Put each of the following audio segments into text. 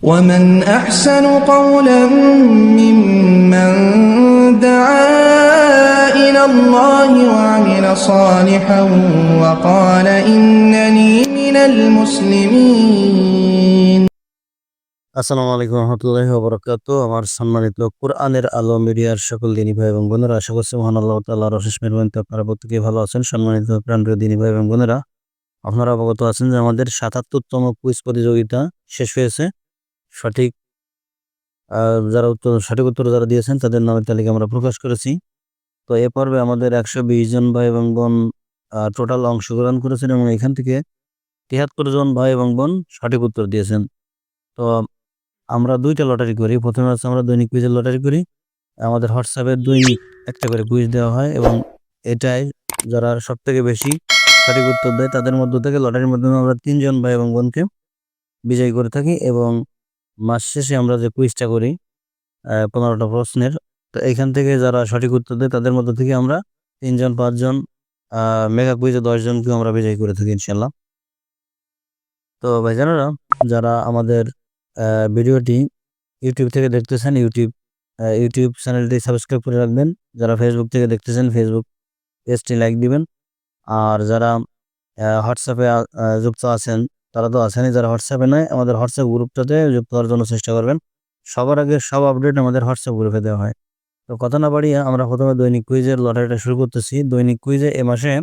ومن أحسن قولا ممن دعا إلى الله وعمل صالحا وقال إنني من المسلمين আসসালামু আলাইকুম রহমতুল্লাহি ওবরাকাতু আমার সম্মানিত কোরআনের আলো মিডিয়ার সকল দিনী ভাই এবং বোনেরা আশা করছি মহান আল্লাহ তাল্লাহ রশেষ মেহরবানিতে আপনারা প্রত্যেকেই ভালো আছেন সম্মানিত প্রাণপ্রিয় দিনী ভাই এবং বোনেরা আপনারা অবগত আছেন যে আমাদের সাতাত্তরতম কুইজ প্রতিযোগিতা শেষ হয়েছে সঠিক যারা উত্তর, সঠিক উত্তর যারা দিয়েছেন, তাদের নামের তালিকা আমরা প্রকাশ করেছি। তো এ পর্বে আমাদের একশো বিশ জন ভাই এবং বোন টোটাল অংশগ্রহণ করেছেন এবং এখান থেকে তিয়াত্তর জন ভাই এবং বোন সঠিক উত্তর দিয়েছেন। তো আমরা দুইটা লটারি করি। প্রথমে হচ্ছে আমরা দৈনিক কুইজের লটারি করি। আমাদের হোয়াটসঅ্যাপে দৈনিক একটা করে কুইজ দেওয়া হয় এবং এটাই যারা সব থেকে বেশি সঠিক উত্তর দেয়, তাদের মধ্য থেকে লটারির মাধ্যমে আমরা তিনজন ভাই এবং বোনকে বিজয়ী করে থাকি এবং মাস শেষে আমরা যে কুইজটা করি পনেরোটা প্রশ্নের, তো এখান থেকে যারা সঠিক উত্তর দেয়, তাদের মধ্যে থেকে আমরা তিনজন, পাঁচজন মেগা কুইজে দশজনকেও আমরা বিজয়ী করে থাকি ইনশাল্লাহ তো ভাইজানেরা, যারা আমাদের ভিডিওটি ইউটিউব থেকে দেখতেছেন, ইউটিউব ইউটিউব চ্যানেলটি সাবস্ক্রাইব করে রাখবেন। যারা ফেসবুক থেকে দেখতেছেন ফেসবুক পেজটি লাইক দিবেন। আর যারা হোয়াটসঅ্যাপে যুক্ত আছেন তারা তো আছেনই, যারা হোয়াটসঅ্যাপে নয় আমাদের হোয়াটসঅ্যাপ গ্রুপটাতে যুক্ত হওয়ার জন্য চেষ্টা করবেন। সবার আগে সব আপডেট আমাদের হোয়াটসঅ্যাপ গ্রুপে দেওয়া হয়। তো কথা না বাড়িয়ে আমরা প্রথমে দৈনিক কুইজের লটারিটা শুরু করতেছি। দৈনিক কুইজে এ মাসে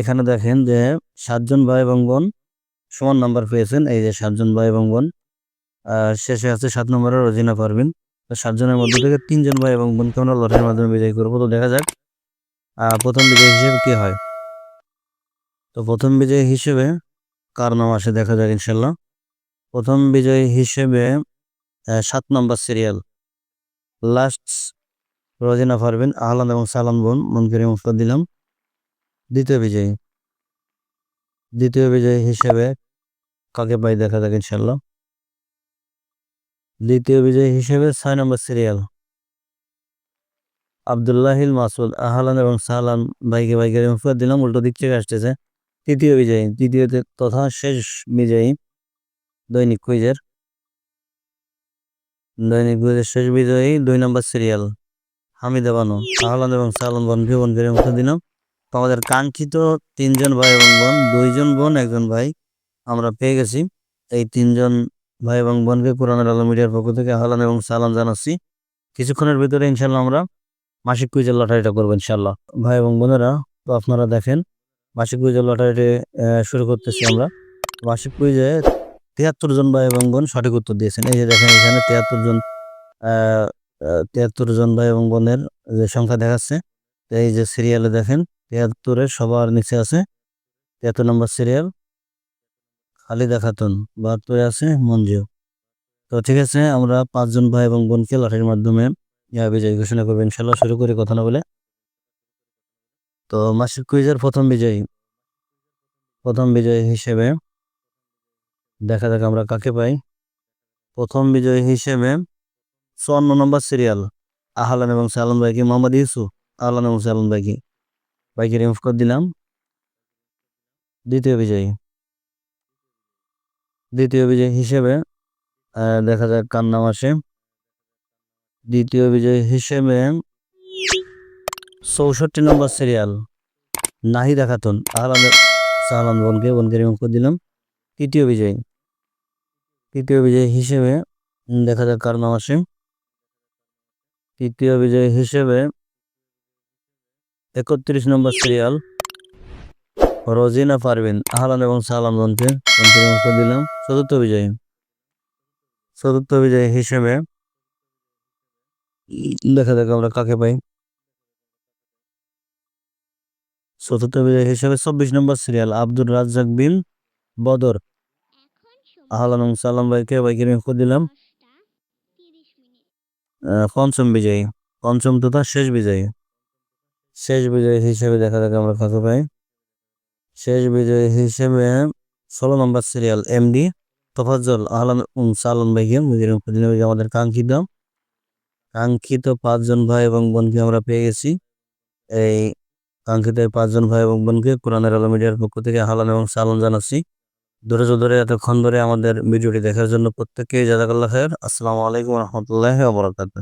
এখানে দেখেন যে সাতজন ভাই এবং বোন সমান নাম্বার পেয়েছেন। এই যে সাতজন ভাই এবং বোন শেষে আছে সাত নম্বরের রোজিনা পারভিন। তো সাতজনের মধ্যে থেকে তিনজন ভাই এবং বোনকে আমরা লটারির মাধ্যমে বিজয়ী করব। তো দেখা যাক প্রথম বিজয়ী হিসেবে কি হয়। তো প্রথম বিজয়ী হিসেবে কার নাম আসে দেখা যাক ইনশাল্লাহ প্রথম বিজয়ী হিসেবে সাত নম্বর সিরিয়াল। লাস্ট রোজিনা পারভিন আহলান এবং সালাম বোন মনকে রিমুভ করে দিলাম। দ্বিতীয় বিজয়ী। দ্বিতীয় বিজয়ী হিসেবে কাকে পাই দেখা যাক ইনশাল্লাহ দ্বিতীয় বিজয়ী হিসেবে ছয় নম্বর সিরিয়াল। আবদুল্লাহিল মাসুদ আহলান এবং সাহলান বাইকে বাইকে করে দিলাম, উল্টো দিক থেকে আসতেছে। তৃতীয় বিজয়ী। তৃতীয় তথা শেষ বিজয়ী দৈনিক কুইজের। দৈনিক কুইজের শেষ বিজয়ী দুই নম্বর সিরিয়াল, হামিদা বানু আহলান এবং সাহলান বনকে রিমুভ করে দিলাম তো আমাদের কাঙ্ক্ষিত তিনজন ভাই এবং বোন, দুইজন বোন, একজন ভাই আমরা পেয়ে গেছি। এই তিনজন ভাই এবং বোনকে কোরআনের আলো মিডিয়ার পক্ষ থেকে আহলান এবং সালাম জানাচ্ছি। কিছুক্ষণের ভিতরে ইনশাল্লাহ আমরা মাসিক কুইজের লটারিটা করব ইনশাল্লাহ ভাই এবং বোনেরা, তো আপনারা দেখেন মাসিক কুইজের লটারিটি শুরু করতেছি আমরা। মাসিক কুইজে তিয়াত্তর জন ভাই এবং বোন সঠিক উত্তর দিয়েছেন। এই যে দেখেন এখানে তিয়াত্তর জন তিয়াত্তর জন ভাই এবং বোনের যে সংখ্যা দেখাচ্ছে এই যে সিরিয়ালে দেখেন তিয়াত্তরের সবার নিচে আছে, তিয়াত্তর নম্বর সিরিয়াল, খালিদা খাতুন বাহাত্তরে আছে মঞ্জু। তো ঠিক আছে, আমরা পাঁচজন ভাই এবং বোনকে লটারির মাধ্যমে বিজয়ী ঘোষণা করব। ইনশাল্লাহ শুরু করে, কথা না বলে। তো মাসিক কুইজের প্রথম বিজয়ী প্রথম বিজয়ী হিসেবে দেখা যাক আমরা কাকে পাই। প্রথম বিজয়ী হিসেবে চুয়ান্ন নম্বর সিরিয়াল আহলান এবং সালাম বাইকি মোহাম্মদ ইউসুফ, আহলান এবং সালাম ভাইকে বাইকে রিমুভ করে দিলাম। দ্বিতীয় বিজয়ী দ্বিতীয় বিজয়ী হিসেবে দেখা যাক কার নাম আসে। দ্বিতীয় বিজয়ী হিসেবে চৌষট্টি নম্বর সিরিয়াল নাহিদা খাতুন আহলান সাহলান বোনকে বোনকে করে দিলাম। তৃতীয় বিজয়ী। তৃতীয় বিজয়ী হিসেবে দেখা যাক কার নাম আসে তৃতীয় বিজয়ী হিসেবে একত্রিশ নম্বর সিরিয়াল রোজিনা পারভিন, আহলান এবং সালাম বোনকে বোনকে করে দিলাম। চতুর্থ বিজয়ী। চতুর্থ বিজয়ী হিসেবে দেখা যাক আমরা কাকে পাই। চতুর্থ হিসেবে চব্বিশ নম্বর সিরিয়াল আব্দুর রাজ্জাক বিন বদর। আহলান সালাম ভাইকে রিমুভ করে দিলাম। পঞ্চম বিজয়ী, পঞ্চম তথা শেষ বিজয়ী। শেষ বিজয়ী হিসেবে দেখা যাক আমরা কাকে পাই। শেষ বিজয়ী হিসেবে ষোলো নম্বর সিরিয়াল এমডি তোফাজ্জল, আহলান সালাম ভাইকে ভাইকে আমাদের কাঙ্ক্ষিত কাঙ্ক্ষিত পাঁচজন ভাই এবং বোনকে আমরা পেয়ে গেছি। এই কাঙ্ক্ষিত পাঁচজন ভাই এবং বোনকে কোরআনের আলম মিডিয়ার পক্ষ থেকে হালান এবং সালাম জানাচ্ছি। ধরে ধরে এতক্ষণ ধরে আমাদের ভিডিওটি দেখার জন্য প্রত্যেককে জাজাকাল্লাহ খায়ের। আসসালামু আলাইকুম রহমতুল্লাহ আবরাকাত